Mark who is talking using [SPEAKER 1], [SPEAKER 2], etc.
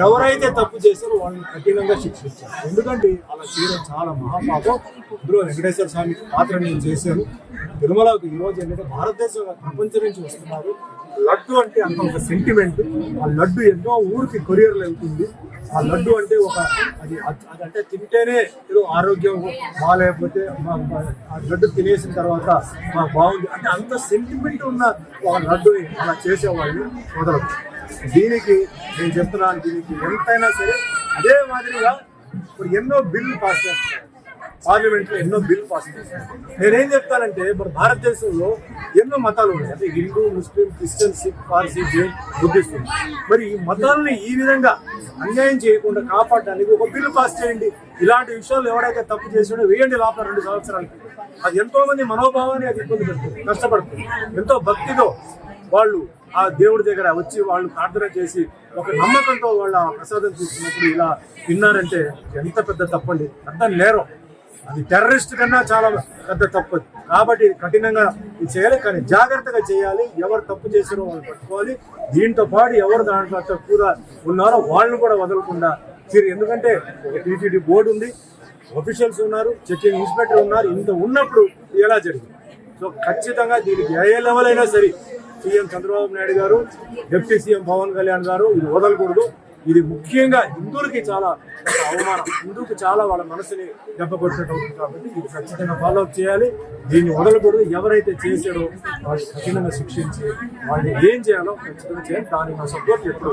[SPEAKER 1] ఎవరైతే తప్పు చేశారో వాళ్ళని కఠినంగా శిక్షించారు ఎందుకంటే అలా చేయడం చాలా మహాపాపం. ఇందులో వెంకటేశ్వర స్వామి పాత్ర నేను చేశాను. తిరుమలకు ఈ రోజు ఏంటంటే భారతదేశం ప్రపంచం నుంచి వస్తున్నారు. లడ్డు అంటే అంత ఒక సెంటిమెంట్ ఆ లడ్డు ఎన్నో ఊరికి కొరియర్లు వెళ్తుంది. ఆ లడ్డు అంటే ఒక అది అదంటే తింటేనే ఏదో ఆరోగ్యం బాగాలేకపోతే మా- ఆ లడ్డు తినేసిన తర్వాత మాకు బాగుంది. అంటే అంత సెంటిమెంట్ ఉన్న ఒక లడ్డుని అలా చేసేవాళ్ళు మొదలవుతుంది దీనికి నేను చెప్తున్నాను దీనికి ఎంతైనా సరే అదే మాదిరిగా ఇప్పుడు ఎన్నో బిల్లు పాస్ చేస్తారు పార్లమెంట్లో ఎన్నో బిల్ పాస్ చేస్తారు నేనేం చెప్తానంటే మన భారతదేశంలో ఎన్నో మతాలు ఉన్నాయి. అంటే Hindu Muslim Christian Sikh Parsi Jain Buddhist మరి ఈ మతాలను ఈ విధంగా అన్యాయం చేయకుండా కాపాడడానికి ఒక బిల్లు పాస్ చేయండి. ఇలాంటి విషయాలు ఎవడైతే తప్పు చేసాడో వేయండి లోపల రెండు సంవత్సరాలకి. అది ఎంతో మంది మనోభావాన్ని అది ఇబ్బంది పెడుతుంది కష్టపడుతుంది. ఎంతో భక్తితో వాళ్ళు ఆ దేవుడి దగ్గర వచ్చి వాళ్ళు ప్రార్థన చేసి ఒక నమ్మకంతో వాళ్ళ ఆ ప్రసాదం తీసుకున్నప్పుడు ఇలా విన్నారంటే ఎంత పెద్ద తప్పండి. పెద్ద నేరం. అది టెర్రరిస్ట్ కన్నా చాలా పెద్ద తప్పు. కాబట్టి కఠినంగా ఇది చేయాలి కానీ జాగ్రత్తగా చేయాలి. ఎవరు తప్పు చేసినో వాళ్ళు పట్టుకోవాలి. దీంతో పాటు ఎవరు దాంట్లో కూడా ఉన్నారో వాళ్ళని కూడా వదలకుండా తీరు. ఎందుకంటే టీటీడీ బోర్డు ఉంది ఆఫీషియల్స్ ఉన్నారు చెకింగ్ ఇన్స్పెక్టర్ ఉన్నారు. ఇంత ఉన్నప్పుడు ఎలా జరిగింది? సో ఖచ్చితంగా దీనికి ఏ లెవెల్ అయినా సరే సీఎం చంద్రబాబు నాయుడు గారు డిప్యూటీ సీఎం పవన్ కళ్యాణ్ గారు ఇది వదలకూడదు. ఇది ముఖ్యంగా హిందువులకి చాలా అవమానం. హిందువుకి చాలా వాళ్ళ మనసుని దెబ్బకొట్టినట్టు అవుతుంది కాబట్టి ఇది ఖచ్చితంగా ఫాలో అప్ చేయాలి. దీన్ని వదలకూడదు. ఎవరైతే చేశారో వాళ్ళు కఠినంగా శిక్షించి వాళ్ళు ఏం చేయాలో ఖచ్చితంగా చేయాలి. దానికి నా సపోర్ట్ ఎప్పుడు